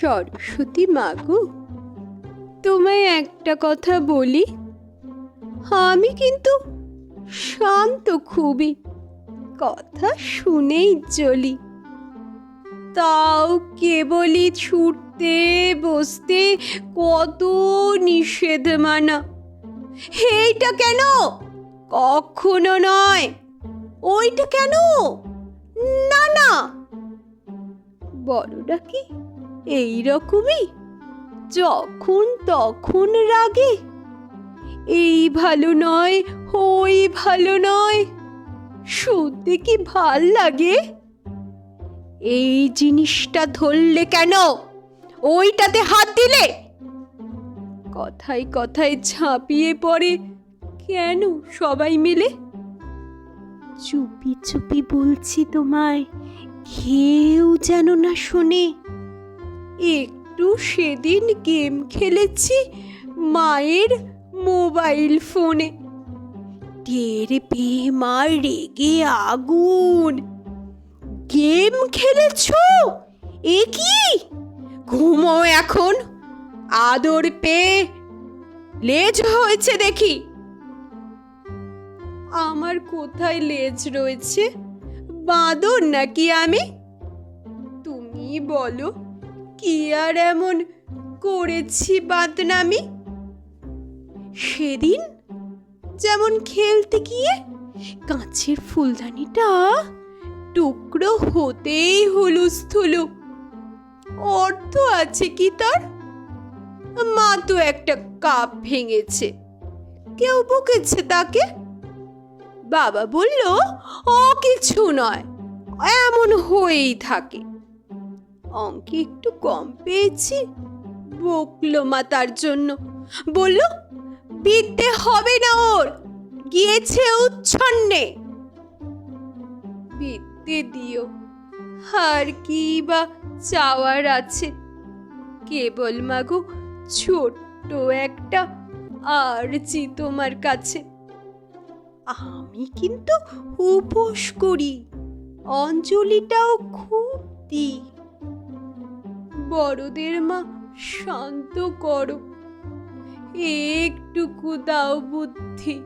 সরস্বতী মাগো তোমায় একটা কথা বলি? আমি কিন্তু শান্ত খুবই, কথা শুনেই চলি তাও কেবলই ছুটতে বসতে কত নিষেধ মানা। এইটা কেন? কখনো নয়। ওইটা কেন? না না। বড়রা কি এই রকমই যখন তখন রাগে। এই ভালো নয়, ওই ভালো নয়। শুনতে কি ভালো লাগে? এই জিনিসটা ধরলে কেন? ওইটাতে হাত দিলে? কথায় কথায় ঝাঁপিয়ে পড়ে কেন সবাই মিলে? চুপি চুপি বলছি তোমায়, কেউ যেন না শোনে। একটু সেদিন গেম খেলেছি মায়ের মোবাইল ফোনে। টের পেয়ে মা রেগে আগুন। গেম খেলেছ? এ কি? ঘুমো এখন। আদর পেয়ে লেজ হয়েছে দেখি। আমার কোথায় লেজ রয়েছে? বাঁদর নাকি আমি? তুমি বলো। কি আর এমন করেছি বাদনামি? সেদিন যেমন খেলতে গিয়ে কাঁচের ফুলদানিটা টুকরো হতেই হুলুস্থুলু। অর্থ আছে কি তার? মা তো একটা কাপ ভেঙেছে, কেউ বকেছে তাকে। বাবা বলল ও কিছু নয়, এমন হয়েই থাকে। অঙ্কে একটু কম পেয়েছি। বকলো মা তার জন্য। বলল, বিদ্যে হবে না ওর, গিয়েছে উচ্ছন্নে। বিদ্যে দিও, আর কি বা চাওয়ার আছে। কেবল মাগো ছোট্ট একটা আরজি তোমার কাছে। আমি কিন্তু উপোস করি, অঞ্জলিটাও খুব দিই বড়দের মা শান্ত করো। একটুকু দাও বুদ্ধি।